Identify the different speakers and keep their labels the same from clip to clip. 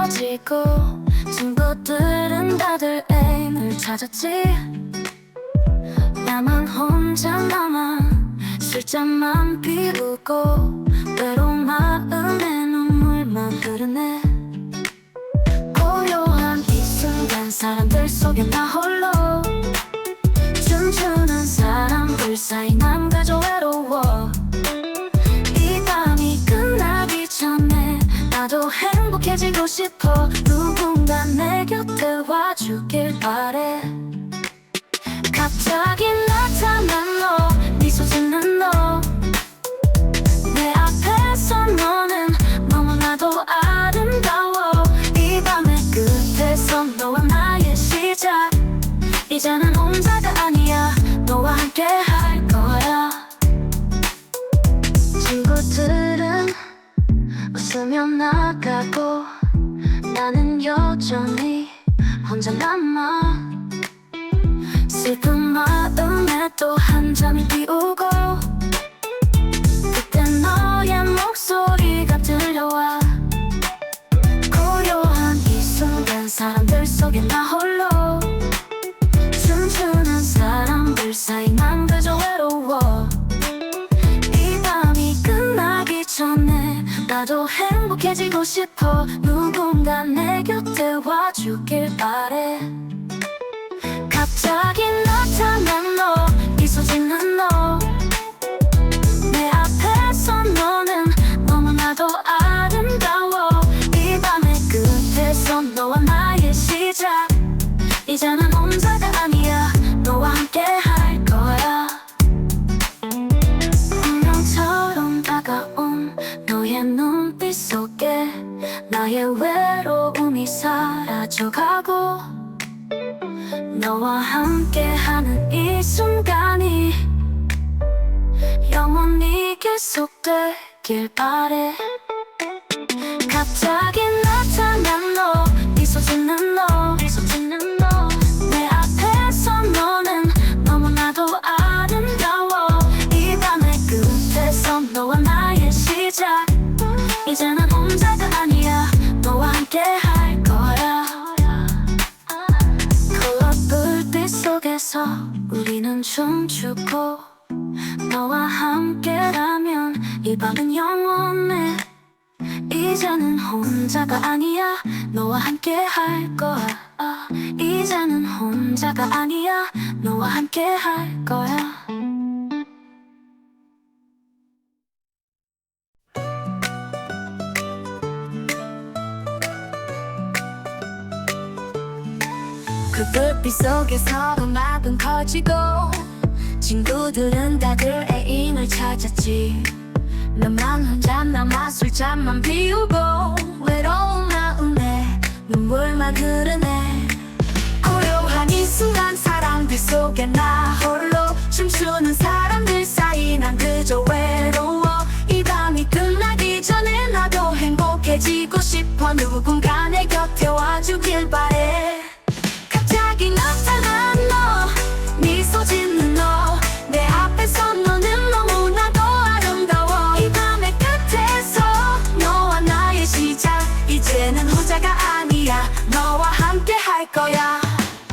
Speaker 1: 멀어지고 친구들은 다들 애인을 찾았지. 나만 혼자 남아 술잔만 피우고 외로운 마음에 눈물만 흐르네. 고요한 이 순간 사람들 속에 나 홀로 춤추는 사람들 사이 남 가져 외로워. 이 밤이 끝나기 전에 나도 행복해지고 싶어 바래 갑자기 나타난 너 미소 짓는 너. 내 앞에서 너는 너무나도 아름다워. 이 밤의 끝에서 너와 나의 시작. 이제는 혼자가 아니야. 너와 함께 할 거야. 친구들은 웃으며 나가고 나는 여전히 혼자 남아 슬픈 마음에 또한 잔을 피우고 그때 너의 목소리가 들려와. 고요한 이 순간 사람들 속에 나 홀로 춤추는 사람들 사이 난 나도 행복해지고 싶어. 누군가 내 곁에 와주길 바래. 갑자기 나타난 너 미소 짓는 너. 내 앞에서 너는 너무나도 아름다워. 이 밤의 끝에서 너와 나의 시작. 이제는 혼자가 아니야. 너와 함께 사라져가고 너와 함께하는 이 순간이 영원히 계속되길 바래. 갑자기 나타난 너 미소 짓는 너 속에서 우리는 춤추고 너와 함께라면 이 밤은 영원해. 이제는 혼자가 아니야. 너와 함께 할 거야. 이제는 혼자가 아니야. 너와 함께 할 거야 그 불빛 속에서 음악은 커지고 친구들은 다들 애인을 찾았지. 나만 혼자 남아 술잔만 비우고 외로운 마음에 눈물만 흐르네. 고요한 이 순간 사람들 속에 나 홀로 춤추는 사람들 사이 난 그저 외로워. 이 밤이 끝나기 전에 나도 행복해지고 싶어 누군가 내 곁에 와주길 바래 갑자기 나타난 너. 미소 짓는 너. 내 앞에서 너는 너무나도 아름다워. 이 밤의 끝에서 너와 나의 시작. 이제는 혼자가 아니야. 너와 함께 할 거야.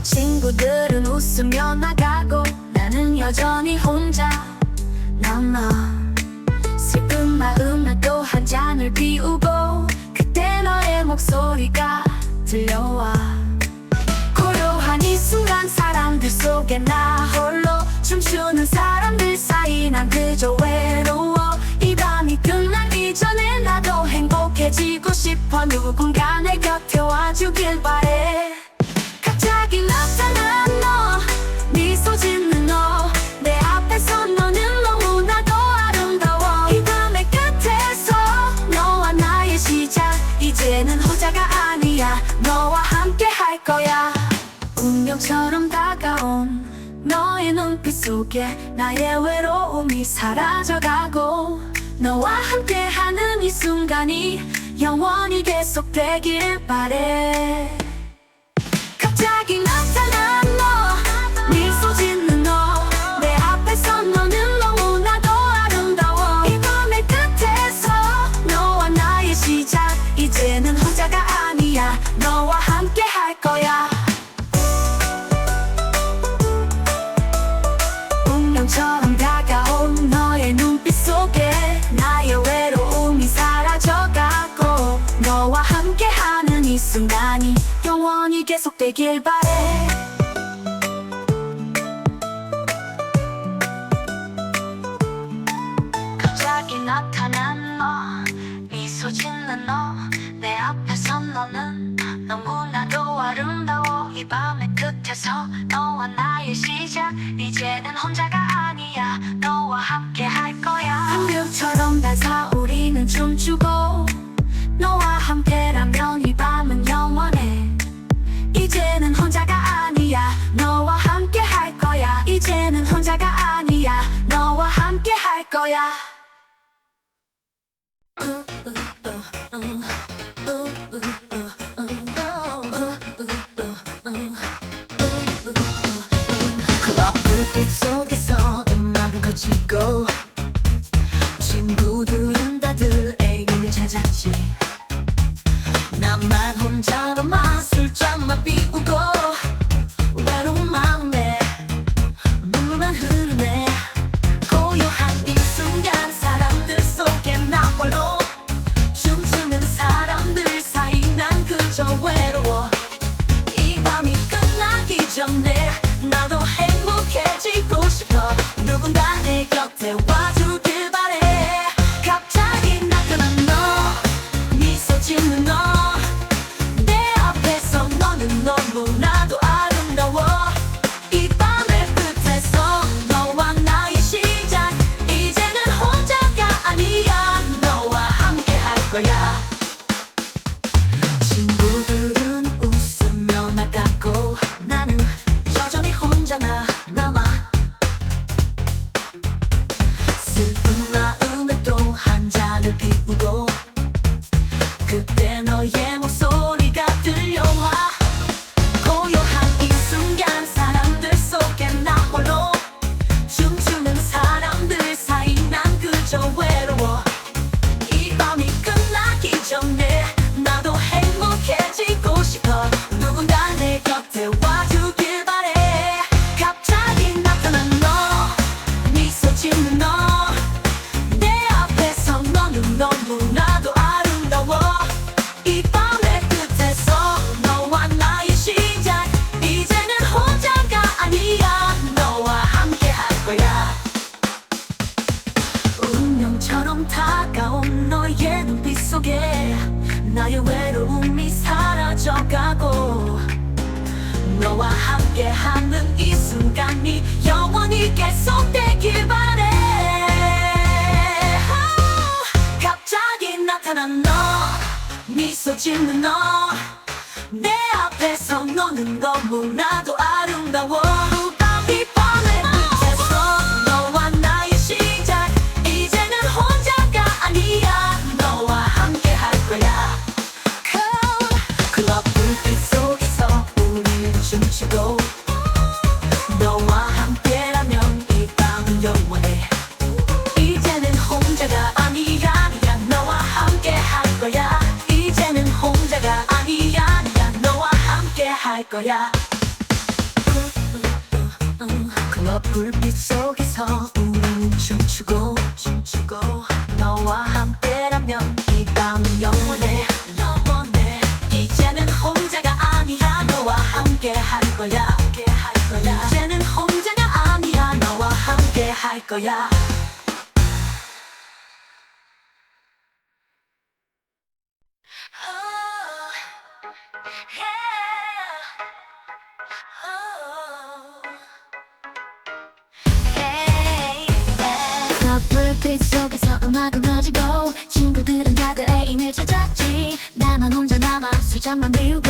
Speaker 1: 친구들은 웃으며 나가고 나는 여전히 혼자 남아. 슬픈 마음에 또 한 잔을 비우고 그때 너의 목소리가 들려와 순간 사람들 속에 나 홀로 춤추는 사람들 사이 난 그저 외로워 운명처럼 다가온 너의 눈빛 속에 나의 외로움이 사라져가고 너와 함께하는 이 순간이 영원히 계속되길 바래 끝에서 너와 나의 시작. 이제는 혼자가 아니야. 너와 함께 할 거야. 한별처럼 반사 우리는 춤추고
Speaker 2: 친구들은 다들 애인을 찾았지. 나만 혼자로만 술잔만 비우고 함께하는 이 순간이 영원히 계속되길 바래. 아, 갑자기 나타난 너 미소 짓는 너. 내 앞에서 너는 너무나도 아름다워 거야. 클럽 불빛 속에서 우리는 춤추고 춤추고 너와 함께라면 이 밤은 영원해 영원해. 이제는 혼자가 아니야 너와 함께 할 거야 함께 할 거야. 이제는 혼자가 아니야 너와 함께 할 거야
Speaker 1: 빛 속에서 음악을 가지고 친구들은 다들 애인을 찾았지. 나만 혼자 남아 술잔만 비우고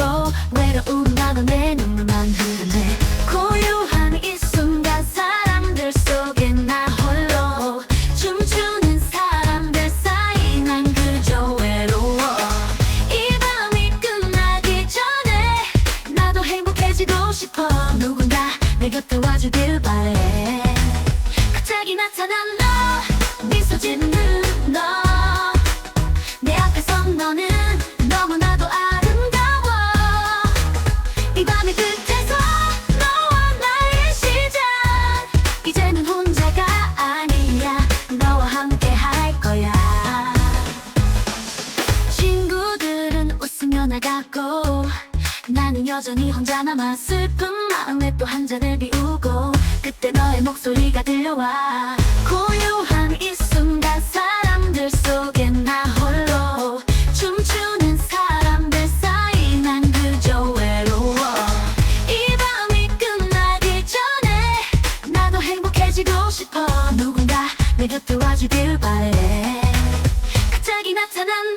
Speaker 1: 외로운 나도 내 눈물만 흐르네. 고요한 이 순간 사람들 속에 나 홀로 춤추는 사람들 사이 난 그저 외로워. 이 밤이 끝나기 전에 나도 행복해지고 싶어. 누군가 내 곁에 와주길 바래. 갑자기 나타난 너 여 여전히 혼자 남아 슬픈 마음에 또 한 잔을 비우고 그때 너의 목소리가 들려와. 고요한 이 순간 사람들 속에 나 홀로 춤추는 사람들 사이 난 그저 외로워. 이 밤이 끝나기 전에 나도 행복해지고 싶어. 누군가 내 곁에 와주길 바래. 갑자기 나타난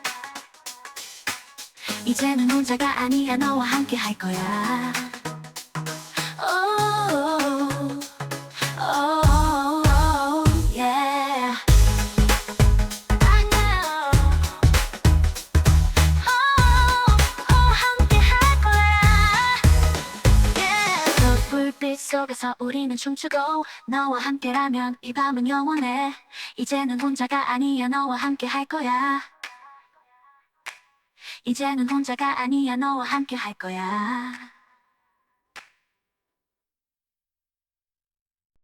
Speaker 1: 이제는 혼자가 아니야. 너와 함께 할 거야. Oh, oh, oh, 속에서 우리는 춤추고 너와 함께라면 이 밤은 영원해. 이제는 혼자가 아니야. 너와 함께 할 거야. 이제는 혼자가 아니야 너와 함께 할 거야.